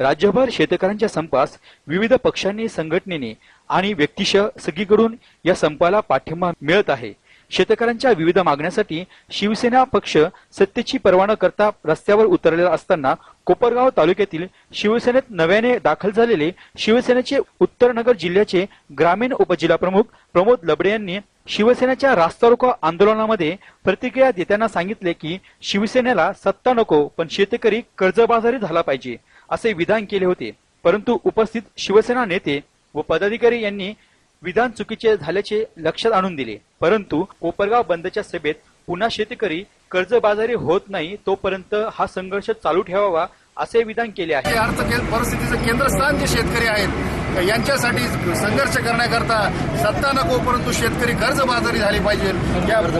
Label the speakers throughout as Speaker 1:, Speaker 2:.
Speaker 1: राज्यभर शेतकऱ्यांच्या संपास विविध पक्षांनी संघटनेने आणि व्यक्तिशः सगळीकडून या संपाला पाठिंबा मिळत आहे. शेतकऱ्यांच्या विविध मागण्यासाठी शिवसेना पक्ष सत्तेची परवाना न करता रस्त्यावर उतरलेला असताना कोपरगाव तालुक्यातील शिवसेनेत नव्याने दाखल झालेले शिवसेनेचे उत्तरनगर जिल्ह्याचे ग्रामीण उपजिल्हाप्रमुख प्रमोद लबडे यांनी शिवसेनेच्या रास्ता रोको आंदोलनामध्ये प्रतिक्रिया देताना सांगितले की शिवसेनेला सत्ता नको पण शेतकरी कर्जबाजारी झाला पाहिजे. असे विधान केले होते. परंतु उपस्थित शिवसेना नेते व पदाधिकारी यांनी विधान चुकीचे झाल्याचे लक्षात आणून दिले. परंतु कोपरगाव बंदच्या सभेत पुन्हा शेतकरी कर्जबाजारी होत नाही तोपर्यंत हा संघर्ष चालू ठेवावा असे विधान केले आहे.
Speaker 2: अर्थ परिस्थितीचं केंद्रस्थान जे शेतकरी आहेत यांच्यासाठी संघर्ष करण्याकरता सत्ता नको परंतु शेतकरी कर्जबाजारी झाली पाहिजे. या कर्ज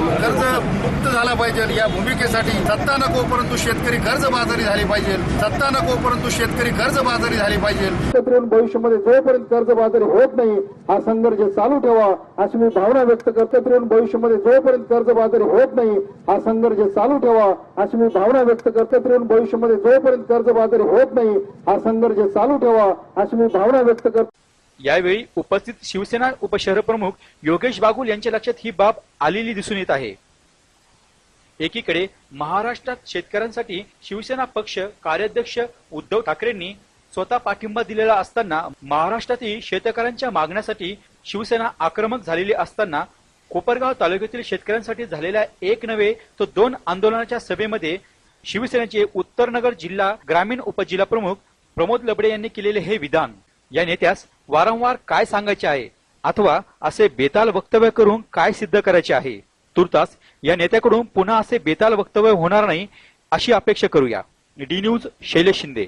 Speaker 2: मुक्त झाला पाहिजे. या भूमिकेसाठी सत्ता नको परंतु शेतकरी कर्जबाजारी झाली पाहिजे. सत्ता नको परंतु शेतकरी कर्जबाजारी झाली पाहिजे.
Speaker 3: शेतकऱ्यांनी भविष्यामध्ये जोपर्यंत कर्जबाजारी होत नाही हा संघर्ष चालू ठेवा अशी मी भावना व्यक्त करतो. भविष्यामध्ये जोपर्यंत कर्जबाजारी होत नाही हा संघर्ष चालू ठेवा अशी मी भावना व्यक्त करतो. तरुण भविष्यामध्ये जोपर्यंत कर्जबाजारी होत नाही हा संघर्ष चालू ठेवा अशी मी भावना व्यक्त करतो.
Speaker 1: यावेळी उपस्थित शिवसेना उपशहरप्रमुख योगेश बागुल यांच्या लक्षात ही बाब आलेली दिसून येत आहे. एकीकडे महाराष्ट्रात शेतकऱ्यांसाठी शिवसेना पक्ष कार्याध्यक्ष उद्धव ठाकरेंनी स्वतः पाठिंबा दिलेला असताना महाराष्ट्रातील शेतकऱ्यांच्या मागण्यासाठी शिवसेना आक्रमक झालेली असताना कोपरगाव तालुक्यातील शेतकऱ्यांसाठी झालेल्या एक नव्हे तर दोन आंदोलनाच्या सभेमध्ये शिवसेनेचे उत्तरनगर जिल्हा ग्रामीण उपजिल्हा प्रमुख प्रमोद लबडे यांनी केलेले हे विधान. या नेत्यास वारंवार काय सांगायचे आहे? अथवा असे बेताल वक्तव्य करून काय सिद्ध करायचे आहे? तुर्तास या नेत्याकडून पुन्हा असे बेताल वक्तव्य होणार नाही अशी अपेक्षा करूया. D news Shailesh Shinde.